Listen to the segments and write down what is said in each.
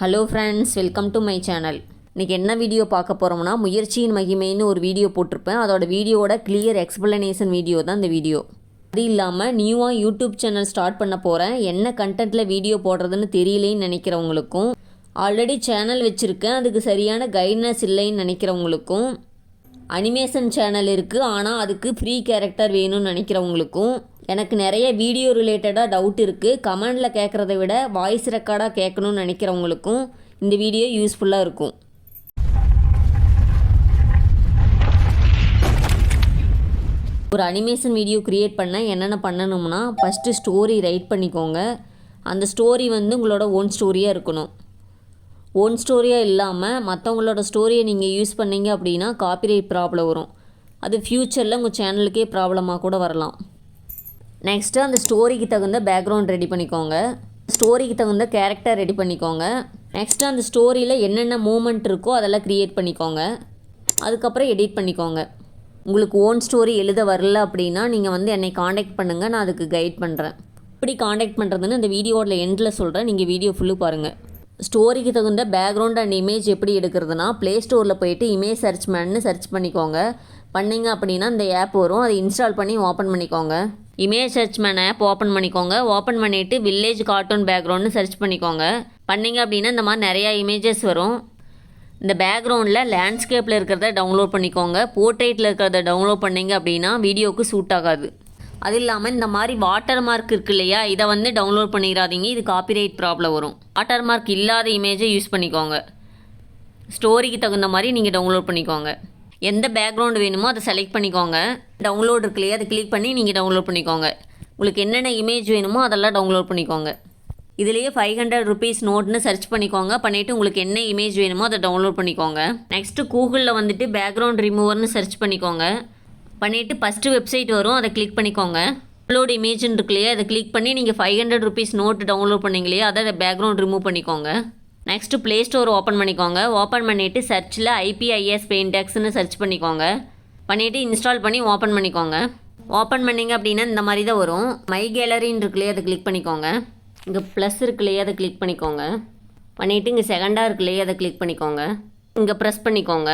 Hello friends welcome to my channel இன்றைக்கி என்ன video பார்க்க போகிறோம்னா முயற்சியின் மகிமைன்னு ஒரு வீடியோ போட்டிருப்பேன். அதோட வீடியோவோட கிளியர் எக்ஸ்பிளனேஷன் வீடியோ தான் இந்த வீடியோ அது இல்லாமல் நியூவாக யூடியூப் சேனல் ஸ்டார்ட் பண்ண போகிறேன் என்ன கண்டென்ட்டில் வீடியோ போடுறதுன்னு தெரியலேன்னு நினைக்கிறவங்களுக்கும் ஆல்ரெடி சேனல் வச்சுருக்கேன். அதுக்கு சரியான கைட்னஸ் இல்லைன்னு நினைக்கிறவங்களுக்கும் அனிமேஷன் சேனல் இருக்குது ஆனால் அதுக்கு ஃப்ரீ கேரக்டர் வேணும்னு நினைக்கிறவங்களுக்கும் எனக்கு நிறைய வீடியோ ரிலேட்டடாக டவுட் இருக்குது கமெண்டில் கேட்குறத விட வாய்ஸ் ரெக்கார்டாக கேட்கணும்னு நினைக்கிறவங்களுக்கும் இந்த வீடியோ யூஸ்ஃபுல்லாக இருக்கும். ஒரு அனிமேஷன் வீடியோ க்ரியேட் பண்ண என்னென்ன பண்ணணும்னா ஃபஸ்ட்டு ஸ்டோரி ரைட் பண்ணிக்கோங்க. அந்த ஸ்டோரி வந்து உங்களோட ஓன் ஸ்டோரியாக இருக்கணும். ஓன் ஸ்டோரியாக இல்லாமல் மற்றவங்களோட ஸ்டோரியை நீங்கள் யூஸ் பண்ணீங்க அப்படின்னா காப்பிரைட் ப்ராப்ளம் வரும். அது ஃப்யூச்சரில் உங்கள் சேனலுக்கே ப்ராப்ளமாக கூட வரலாம். நெக்ஸ்ட்டு அந்த ஸ்டோரிக்கு தகுந்த பேக்ரவுண்ட் ரெடி பண்ணிக்கோங்க. ஸ்டோரிக்கு தகுந்த கேரக்டர் ரெடி பண்ணிக்கோங்க. நெக்ஸ்ட்டு அந்த ஸ்டோரியில் என்னென்ன மூமெண்ட் இருக்கோ அதெல்லாம் க்ரியேட் பண்ணிக்கோங்க. அதுக்கப்புறம் எடிட் பண்ணிக்கோங்க. உங்களுக்கு ஓன் ஸ்டோரி எழுத வரல அப்படின்னா நீங்கள் வந்து என்னை காண்டாக்ட் பண்ணுங்கள் நான் அதுக்கு கைட் பண்ணுறேன் எப்படி காண்டாக்ட் பண்ணுறதுன்னு இந்த வீடியோவில் எண்டில் சொல்கிறேன் நீங்கள் வீடியோ ஃபுல்லு பாருங்கள் ஸ்டோரிக்கு தகுந்த பேக்ரவுண்ட் அண்ட் இமேஜ் எப்படி எடுக்கிறதுனா ப்ளே ஸ்டோரில் போயிட்டு இமேஜ் சர்ச் மேன்னு சர்ச் பண்ணிக்கோங்க. பண்ணிங்க அப்படின்னா இந்த ஆப் வரும். அதை இன்ஸ்டால் பண்ணி ஓப்பன் பண்ணிக்கோங்க. Image search man app open பண்ணிக்கோங்க. ஓப்பன் பண்ணிவிட்டு வில்லேஜ் கார்ட்டூன் பேக்ரவுண்ட்னு சர்ச் பண்ணிக்கோங்க. பண்ணிங்க அப்படின்னா இந்த மாதிரி நிறையா இமேஜஸ் வரும். இந்த பேக்ரவுண்டில் லேண்ட்ஸ்கேப்பில் இருக்கிறத டவுன்லோட் பண்ணிக்கோங்க. போர்ட்ரேட்டில் இருக்கிறத டவுன்லோட் பண்ணீங்க அப்படின்னா வீடியோவுக்கு சூட் ஆகாது. அது இல்லாமல் இந்த மாதிரி வாட்டர் மார்க் இருக்கு இல்லையா? இதை வந்து டவுன்லோட் பண்ணிடாதீங்க. இது காப்பிரைட் ப்ராப்ளம் வரும். வாட்டர் மார்க் இல்லாத இமேஜை யூஸ் பண்ணிக்கோங்க. ஸ்டோரிக்கு தகுந்த மாதிரி நீங்கள் டவுன்லோட் பண்ணிக்கோங்க. எந்த பேக்ரவுண்டு வேணுமோ அதை செலக்ட் பண்ணிக்கோங்க. டவுன்லோட் இருக்கு இல்லையா அதை கிளிக் பண்ணி நீங்கள் டவுன்லோட் பண்ணிக்கோங்க. உங்களுக்கு என்னென்ன இமேஜ் வேணுமோ அதெல்லாம் டவுன்லோட் பண்ணிக்கோங்க. இதுலேயே ஃபைவ் ஹண்ட்ரட் ருபீஸ் நோட்னு சர்ச் பண்ணிக்கோங்க. பண்ணிவிட்டு உங்களுக்கு என்ன இமேஜ் வேணுமோ அதை டவுன்லோட் பண்ணிக்கோங்க. நெக்ஸ்ட்டு கூகுளில் வந்துட்டு பேக்ரவுண்ட் ரிமூவர்னு சர்ச் பண்ணிக்கோங்க. பண்ணிவிட்டு ஃபஸ்ட்டு வெப்சைட் வரும் அதை கிளிக் பண்ணிக்கோங்க. அப்லோட் இமேஜ்னு இருக்கு இல்லையா அதை கிளிக் பண்ணி நீங்கள் five hundred rupees note download பண்ணிங்க இல்லையா அதை பேக்ரவுண்ட் ரிமூவ் பண்ணிக்கோங்க. நெக்ஸ்ட்டு ப்ளே ஸ்டோர் ஓப்பன் பண்ணிக்கோங்க. ஓப்பன் பண்ணிவிட்டு சர்ச்சில் ஐபிஐஎஸ் பெயிண்டெக்ஸ்னு சர்ச் பண்ணிக்கோங்க. பண்ணிவிட்டு இன்ஸ்டால் பண்ணி ஓப்பன் பண்ணிக்கோங்க. ஓப்பன் பண்ணிங்க அப்படின்னா இந்த மாதிரி தான் வரும். மை கேலரின்னு இருக்கு இல்லையா அதை கிளிக் பண்ணிக்கோங்க. இங்கே ப்ளஸ் இருக்கு இல்லையா அதை கிளிக் பண்ணிக்கோங்க. பண்ணிவிட்டு இங்கே செகண்டாக இருக்கு இல்லையா அதை கிளிக் பண்ணிக்கோங்க. இங்கே ப்ரெஸ் பண்ணிக்கோங்க.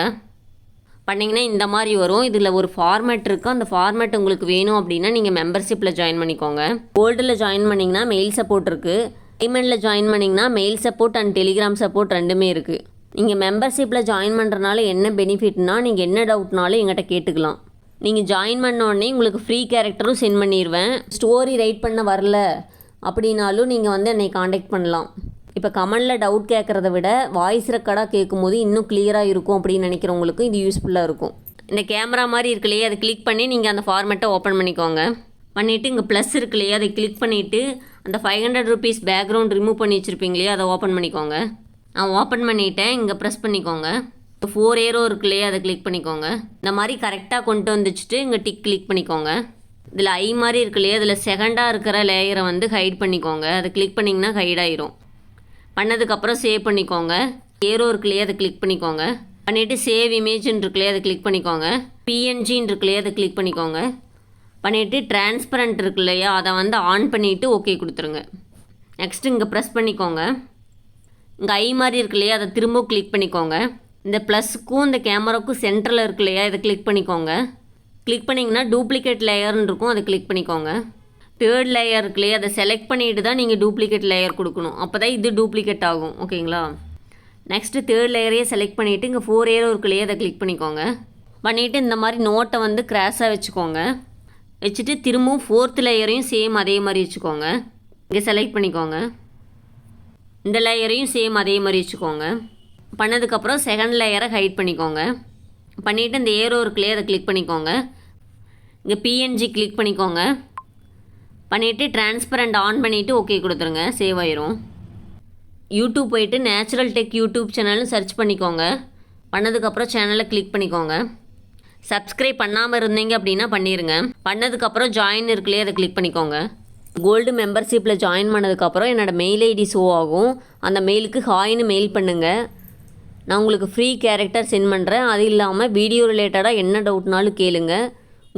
பண்ணிங்கன்னா இந்த மாதிரி வரும். இதில் ஒரு ஃபார்மேட் இருக்குது அந்த ஃபார்மேட் உங்களுக்கு வேணும் அப்படின்னா நீங்கள் மெம்பர்ஷிப்பில் ஜாயின் பண்ணிக்கோங்க. கோல்டில் ஜாயின் பண்ணிங்கன்னா மெயில் சப்போர்ட் இருக்குது டைமண்டில் ஜாயின் பண்ணிங்கன்னா mail support and Telegram support ரெண்டுமே இருக்குது நீங்கள் மெம்பர்ஷிப்பில் ஜாயின் பண்ணுறனால என்ன பெனிஃபிட்னா நீங்கள் என்ன டவுட்னாலும் எங்கிட்ட கேட்டுக்கலாம். நீங்கள் ஜாயின் பண்ண உடனே உங்களுக்கு ஃப்ரீ கேரக்டரும் சென்ட் பண்ணிடுவேன் ஸ்டோரி ரைட் பண்ண வரல அப்படின்னாலும் நீங்கள் வந்து என்னை காண்டாக்ட் பண்ணலாம். இப்போ கமெண்டில் டவுட் கேட்குறத விட வாய்ஸ் ரெக்கார்டாக கேட்கும்போது இன்னும் கிளியராக இருக்கும் அப்படின்னு நினைக்கிறவங்களுக்கும் இது யூஸ்ஃபுல்லாக இருக்கும். இந்த கேமரா மாதிரி இருக்கு இல்லையா அதை கிளிக் பண்ணி நீங்கள் அந்த ஃபார்மேட்டை ஓப்பன் பண்ணிக்கோங்க. பண்ணிவிட்டு இங்கே ப்ளஸ் இருக்கு இல்லையா அதை கிளிக் பண்ணிவிட்டு அந்த five hundred rupees background remove பண்ணி வச்சுருப்பீங்க இல்லையா அதை ஓப்பன் பண்ணிக்கோங்க. நான் ஓப்பன் பண்ணிவிட்டேன் இங்கே ப்ரெஸ் பண்ணிக்கோங்க. ஃபோர் ஏரோ இருக்கு இல்லையா அதை கிளிக் பண்ணிக்கோங்க. இந்த மாதிரி கரெக்டாக கொண்டு வந்துச்சுட்டு இங்கே டிக் கிளிக் பண்ணிக்கோங்க. இதில் ஐ மாதிரி இருக்கு இல்லையா இதில் செகண்டாக இருக்கிற லேயரை வந்து ஹைட் பண்ணிக்கோங்க. அதை கிளிக் பண்ணிங்கன்னா ஹைட் ஆயிரும். பண்ணதுக்கப்புறம் சேவ் பண்ணிக்கோங்க. ஏரோ இருக்கு இல்லையா அதை கிளிக் பண்ணிக்கோங்க. பண்ணிவிட்டு சேவ் இமேஜ்னு இருக்கு இல்லையா அதை கிளிக் பண்ணிக்கோங்க. பிஎன்ஜின்னு இருக்கு இல்லையா அதை கிளிக் பண்ணிக்கோங்க. பண்ணிவிட்டு டிரான்ஸ்பரண்ட் இருக்கு இல்லையா அதை வந்து ஆன் பண்ணிவிட்டு ஓகே கொடுத்துருங்க. நெக்ஸ்ட்டு இங்கே ப்ரெஸ் பண்ணிக்கோங்க. இங்கே ஐ மாதிரி இருக்கு இல்லையா அதை திரும்ப கிளிக் பண்ணிக்கோங்க. இந்த ப்ளஸ்க்கும் இந்த கேமராவுக்கும் சென்டரில் இருக்கு இல்லையா இதை கிளிக் பண்ணிக்கோங்க. கிளிக் பண்ணிங்கன்னா டூப்ளிகேட் லேயர்னு இருக்கும் அதை கிளிக் பண்ணிக்கோங்க. தேர்ட் லேயர் இருக்கு இல்லையா அதை செலக்ட் பண்ணிட்டு தான் நீங்கள் டூப்ளிகேட் லேயர் கொடுக்கணும். அப்போ தான் இது டூப்ளிகேட் ஆகும் ஓகேங்களா நெக்ஸ்ட்டு தேர்ட் லேயரையே செலக்ட் பண்ணிவிட்டு இங்கே ஃபோர் ஏரோ இருக்கு இல்லையா அதை கிளிக் பண்ணிக்கோங்க. பண்ணிவிட்டு இந்த மாதிரி நோட்டை வந்து கிராஸாக வச்சுக்கோங்க. வச்சுட்டு திரும்பவும் ஃபோர்த் லேயரையும் சேம் அதே மாதிரி வச்சுக்கோங்க. இங்கே செலக்ட் பண்ணிக்கோங்க. இந்த லேயரையும் சேம் அதே மாதிரி வச்சுக்கோங்க. பண்ணதுக்கப்புறம் செகண்ட் லேயரை ஹைட் பண்ணிக்கோங்க. பண்ணிவிட்டு இந்த ஏரோ இருக்கு அதை கிளிக் பண்ணிக்கோங்க. இங்கே பிஎன்ஜி கிளிக் பண்ணிக்கோங்க. பண்ணிவிட்டு டிரான்ஸ்பரண்ட் ஆன் பண்ணிவிட்டு ஓகே கொடுத்துருங்க சேவ் ஆயிரும். யூடியூப் போயிட்டு நேச்சுரல் டெக் யூடியூப் சேனல்னு சர்ச் பண்ணிக்கோங்க. பண்ணதுக்கப்புறம் சேனலை கிளிக் பண்ணிக்கோங்க. சப்ஸ்கிரைப் பண்ணாமல் இருந்தீங்க அப்படின்னா பண்ணிடுங்க பண்ணதுக்கப்புறம் ஜாயின் இருக்குல்லையே அதை கிளிக் பண்ணிக்கோங்க. கோல்டு மெம்பர்ஷிப்பில் ஜாயின் பண்ணதுக்கப்புறம் என்னோடய மெயில் ஐடி ஷோ ஆகும். அந்த மெயிலுக்கு ஹாய்னு மெயில் பண்ணுங்கள் நான் உங்களுக்கு ஃப்ரீ கேரக்டர் சென்ட் பண்ணுறேன் அது இல்லாமல் வீடியோ ரிலேட்டடாக என்ன டவுட்னாலும் கேளுங்க.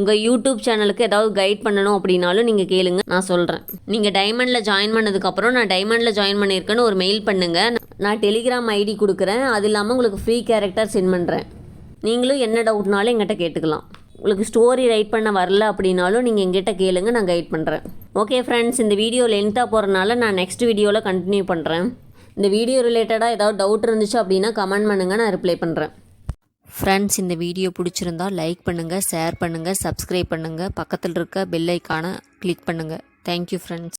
உங்கள் யூடியூப் சேனலுக்கு ஏதாவது கைட் பண்ணணும் அப்படின்னாலும் நீங்கள் கேளுங்க. நான் சொல்கிறேன் நீங்கள் டைமண்டில் ஜாயின் பண்ணதுக்கப்புறம் நான் டைமண்டில் ஜாயின் பண்ணியிருக்கேன்னு ஒரு மெயில் பண்ணுங்கள் நான் டெலிகிராம் ஐடி கொடுக்குறேன். அது இல்லாமல் உங்களுக்கு ஃப்ரீ கேரக்டர் சென்ட் பண்ணுறேன் நீங்களும் என்ன டவுட்னாலும் எங்கிட்ட கேட்டுக்கலாம். உங்களுக்கு ஸ்டோரி ரைட் பண்ண வரல அப்படின்னாலும் நீங்கள் எங்கிட்ட கேளுங்க நான் கைட் பண்ணுறேன் ஓகே ஃப்ரெண்ட்ஸ் இந்த வீடியோ லென்த்தாக போகிறனால நான் நெக்ஸ்ட் வீடியோவில் கண்டினியூ பண்ணுறேன் இந்த வீடியோ ரிலேட்டடாக ஏதாவது டவுட் இருந்துச்சு அப்படின்னா கமெண்ட் பண்ணுங்கள் நான் ரிப்ளை பண்ணுறேன் ஃப்ரெண்ட்ஸ் இந்த வீடியோ பிடிச்சிருந்தா லைக் பண்ணுங்கள் ஷேர் பண்ணுங்கள் சப்ஸ்கிரைப் பண்ணுங்கள் பக்கத்தில் இருக்க பெல் ஐக்கானை கிளிக் பண்ணுங்கள் தேங்க்யூ ஃப்ரெண்ட்ஸ்